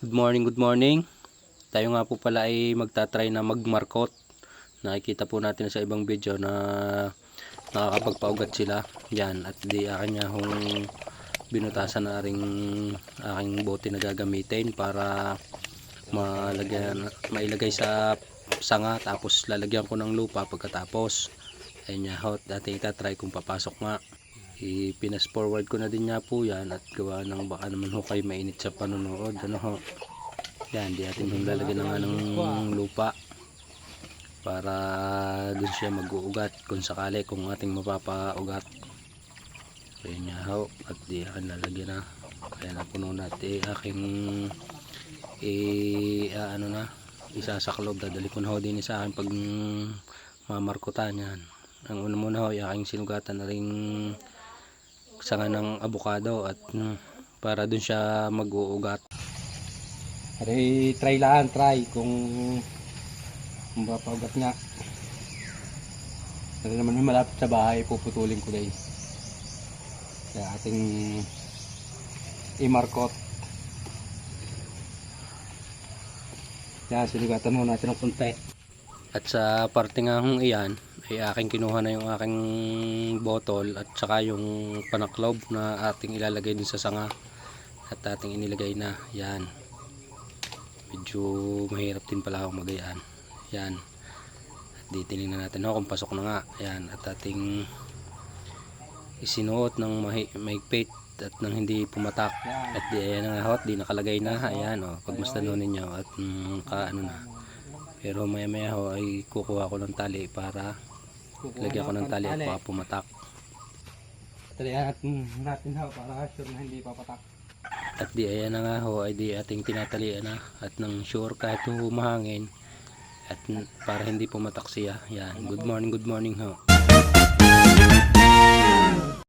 Good morning, good morning. Tayo nga po pala ay magtatry na magmarkot. Nakikita po natin sa ibang video na nakakapagpaugat sila. Yan, at di akin niya hong binutasan na ring aking bote na gagamitin para malagyan, mailagay sa sanga tapos lalagyan ko ng lupa pagkatapos. Ayun niya, hot. Dati itatry kung papasok nga. I-pinas forward ko na din niya po yan at gawa ng baka naman ho kayo mainit sa panonood. Ano ho? Yan, di atin yung lalagyan na nga ng lupa para dun siya mag-uugat kung sakali kung ating mapapaugat. So yun nga ho, at di akin lalagyan na. Kaya na puno natin aking i ah, ano na isasaklob dadali ko na ho din sa akin pag mamarkutan yan ang una muna ho aking sinugatan na ring sanga ng abukado at mm, para dun siya mag-uugat. Ari, try lang, try kung mapaugat nga. Kasi naman yung malapit sa bahay puputulin ko din. Kaya ating imarkot. Yan sinugatan muna natin ng konti. At sa parte nga hong iyan ay aking kinuha na yung aking botol at saka yung panaklob na ating ilalagay din sa sanga at ating inilagay na yan. Medyo mahirap din pala akong magayaan yan. At di tinignan natin ho kung pasok na nga. Yan. At ating isinuot ng mahi- mahigpit at nang hindi pumatak. At di ayan nga ho at di nakalagay na. Ayan o pagmasdan ho ninyo at mm, ka ano na. Pero maya maya ho ay kukuha ko ng tali para lagyan ko ng tali at baka pumatak Talihan natin, natin ha, para sure na hindi papatak. at di ayan na nga ho ay di ating tinatalian na. At nang sure kahit humahangin at para hindi pumatak siya. Yan good morning good morning ho